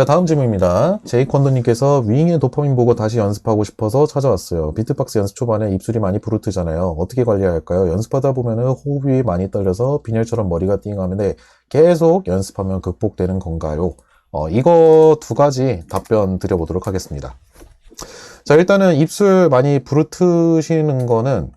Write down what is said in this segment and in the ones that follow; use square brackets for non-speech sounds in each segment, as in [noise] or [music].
자, 다음 질문입니다. 제이컨도님께서 윙의 도파민 보고 다시 연습하고 싶어서 찾아왔어요. 비트박스 연습 초반에 입술이 많이 부르트잖아요. 어떻게 관리해야 할까요? 연습하다 보면 은 호흡이 많이 떨려서 빈혈처럼 머리가 띵하는데 계속 연습하면 극복되는 건가요? 어, 이거 두 가지 답변 드려보도록 하겠습니다. 자, 일단은 입술 많이 부르트시는 거는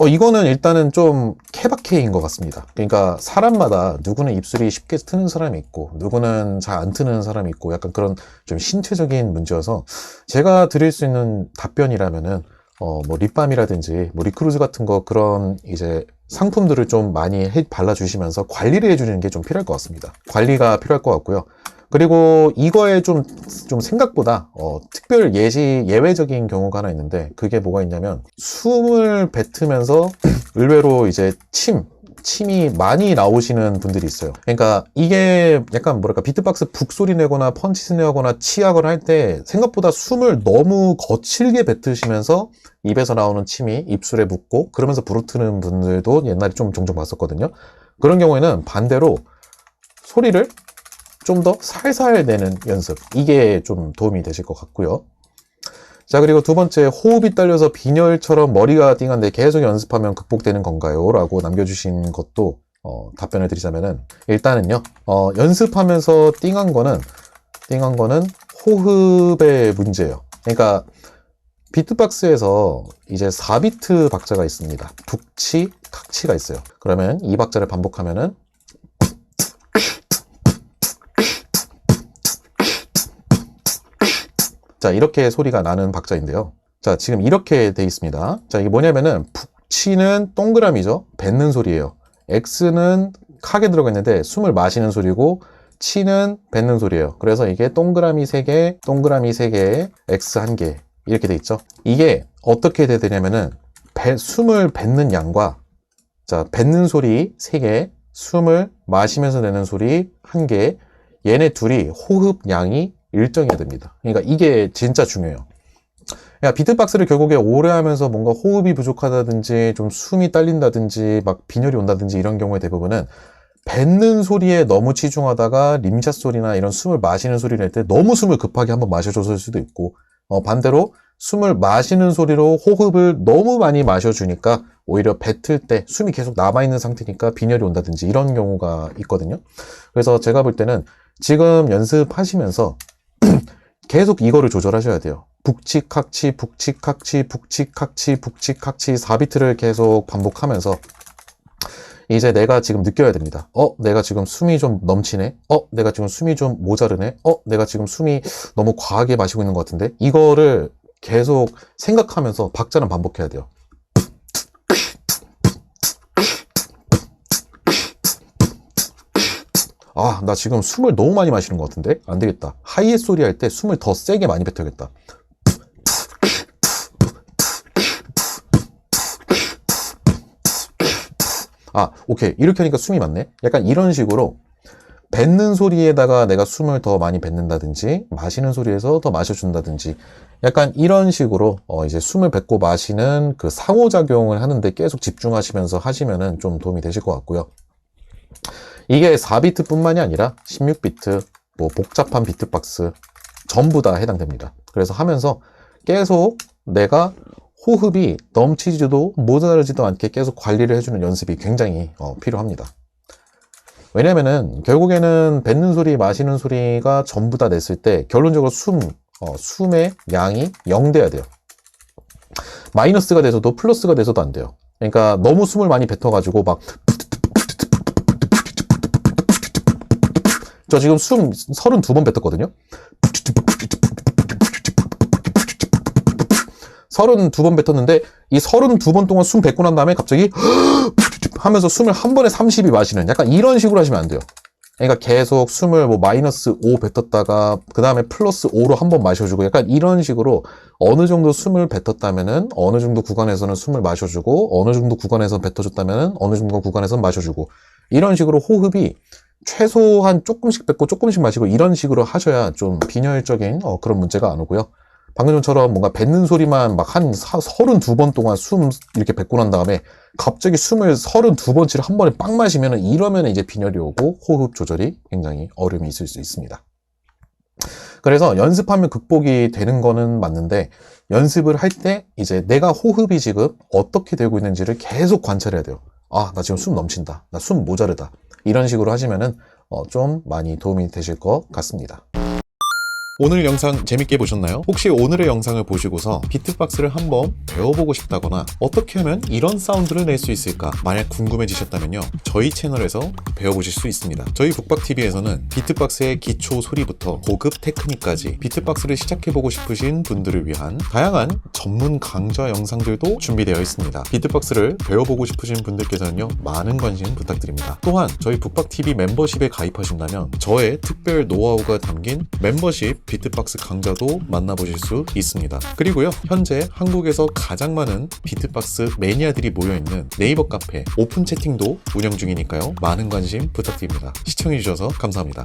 어, 이거는 일단은 좀 케바케인 것 같습니다. 그러니까 사람마다 누구는 입술이 쉽게 트는 사람이 있고, 누구는 잘 안 트는 사람이 있고, 약간 그런 좀 신체적인 문제여서 제가 드릴 수 있는 답변이라면은, 어, 뭐 립밤이라든지, 뭐 리크루즈 같은 거 그런 이제 상품들을 좀 많이 해, 발라주시면서 관리를 해주는 게 좀 필요할 것 같습니다. 관리가 필요할 것 같고요. 그리고 이거에 좀, 좀 생각보다, 어, 특별 예시, 예외적인 경우가 하나 있는데, 그게 뭐가 있냐면, 숨을 뱉으면서 의외로 이제 침, 침이 많이 나오시는 분들이 있어요. 그러니까 이게 약간 뭐랄까, 비트박스 북소리 내거나 펀치 내거나 치약을 할 때 생각보다 숨을 너무 거칠게 뱉으시면서 입에서 나오는 침이 입술에 묻고 그러면서 부르트는 분들도 옛날에 좀 종종 봤었거든요. 그런 경우에는 반대로 소리를 좀 더 살살 내는 연습. 이게 좀 도움이 되실 것 같고요. 자, 그리고 두 번째, 호흡이 딸려서 빈혈처럼 머리가 띵한데 계속 연습하면 극복되는 건가요? 라고 남겨주신 것도, 어, 답변을 드리자면은, 일단은요, 어, 연습하면서 띵한 거는, 띵한 거는 호흡의 문제예요. 그러니까, 비트박스에서 이제 4비트 박자가 있습니다. 북치, 탁치가 있어요. 그러면 이 박자를 반복하면은, 자, 이렇게 소리가 나는 박자인데요. 자, 지금 이렇게 돼 있습니다. 자, 이게 뭐냐면은, 북치는 동그라미죠. 뱉는 소리예요. X는 카게 들어가 있는데, 숨을 마시는 소리고, 치는 뱉는 소리예요. 그래서 이게 동그라미 3개, 동그라미 3개, X 1개. 이렇게 돼 있죠. 이게 어떻게 되냐면은, 배, 숨을 뱉는 양과, 자, 뱉는 소리 3개, 숨을 마시면서 내는 소리 1개, 얘네 둘이 호흡 양이 일정해야 됩니다. 그러니까 이게 진짜 중요해요. 야, 비트박스를 결국에 오래 하면서 뭔가 호흡이 부족하다든지 좀 숨이 딸린다든지 막 빈혈이 온다든지 이런 경우에 대부분은 뱉는 소리에 너무 치중하다가 림샷 소리나 이런 숨을 마시는 소리를 낼 때 너무 숨을 급하게 한번 마셔줬을 수도 있고 어, 반대로 숨을 마시는 소리로 호흡을 너무 많이 마셔주니까 오히려 뱉을 때 숨이 계속 남아있는 상태니까 빈혈이 온다든지 이런 경우가 있거든요. 그래서 제가 볼 때는 지금 연습하시면서 [clears throat] 계속 이거를 조절하셔야 돼요. 북치칵치, 북치칵치, 북치칵치, 북치칵치 4비트를 계속 반복하면서 이제 내가 지금 느껴야 됩니다. 어, 내가 지금 숨이 좀 넘치네. 어, 내가 지금 숨이 좀 모자르네. 어, 내가 지금 숨이 너무 과하게 마시고 있는 것 같은데. 이거를 계속 생각하면서 박자는 반복해야 돼요. 아, 나 지금 숨을 너무 많이 마시는 것 같은데? 안 되겠다. 하이햇 소리 할 때 숨을 더 세게 많이 뱉어야겠다. 아, 오케이. 이렇게 하니까 숨이 많네? 약간 이런 식으로 뱉는 소리에다가 내가 숨을 더 많이 뱉는다든지, 마시는 소리에서 더 마셔준다든지, 약간 이런 식으로, 어, 이제 숨을 뱉고 마시는 그 상호작용을 하는데 계속 집중하시면서 하시면은 좀 도움이 되실 것 같고요. 이게 4비트 뿐만이 아니라 16비트, 뭐 복잡한 비트박스 전부 다 해당됩니다. 그래서 하면서 계속 내가 호흡이 넘치지도 모자라지도 않게 계속 관리를 해주는 연습이 굉장히 어, 필요합니다. 왜냐면은 결국에는 뱉는 소리, 마시는 소리가 전부 다 냈을 때 결론적으로 숨, 어, 숨의 양이 0 돼야 돼요. 마이너스가 돼서도 플러스가 돼서도 안 돼요. 그러니까 너무 숨을 많이 뱉어가지고 막 저 지금 숨 32번 뱉었거든요. 32번 뱉었는데 이 32번 동안 숨 뱉고 난 다음에 갑자기 하면서 숨을 한 번에 30이 마시는 약간 이런 식으로 하시면 안 돼요. 그러니까 계속 숨을 뭐 마이너스 5 뱉었다가 그 다음에 플러스 5로 한 번 마셔주고 약간 이런 식으로 어느 정도 숨을 뱉었다면은 어느 정도 구간에서는 숨을 마셔주고 어느 정도 구간에서 뱉어줬다면은 어느 정도 구간에서는 마셔주고 이런 식으로 호흡이 최소한 조금씩 뱉고 조금씩 마시고 이런 식으로 하셔야 좀 빈혈적인 어, 그런 문제가 안 오고요. 방금 전처럼 뭔가 뱉는 소리만 막 한 32번 동안 숨 이렇게 뱉고 난 다음에 갑자기 숨을 32번치를 한 번에 빵 마시면 이러면 이제 빈혈이 오고 호흡 조절이 굉장히 어려움이 있을 수 있습니다. 그래서 연습하면 극복이 되는 거는 맞는데 연습을 할 때 이제 내가 호흡이 지금 어떻게 되고 있는지를 계속 관찰해야 돼요. 아, 나 지금 숨 넘친다. 나 숨 모자르다. 이런 식으로 하시면은 어, 좀 많이 도움이 되실 것 같습니다. 오늘 영상 재밌게 보셨나요? 혹시 오늘의 영상을 보시고서 비트박스를 한번 배워보고 싶다거나 어떻게 하면 이런 사운드를 낼 수 있을까 만약 궁금해지셨다면요. 저희 채널에서 배워보실 수 있습니다. 저희 북박TV에서는 비트박스의 기초 소리부터 고급 테크닉까지 비트박스를 시작해보고 싶으신 분들을 위한 다양한 전문 강좌 영상들도 준비되어 있습니다. 비트박스를 배워보고 싶으신 분들께서는요 많은 관심 부탁드립니다. 또한 저희 북박TV 멤버십에 가입하신다면 저의 특별 노하우가 담긴 멤버십 비트박스 강좌도 만나보실 수 있습니다. 그리고요, 현재 한국에서 가장 많은 비트박스 매니아들이 모여있는 네이버 카페 오픈 채팅도 운영 중이니까요. 많은 관심 부탁드립니다. 시청해주셔서 감사합니다.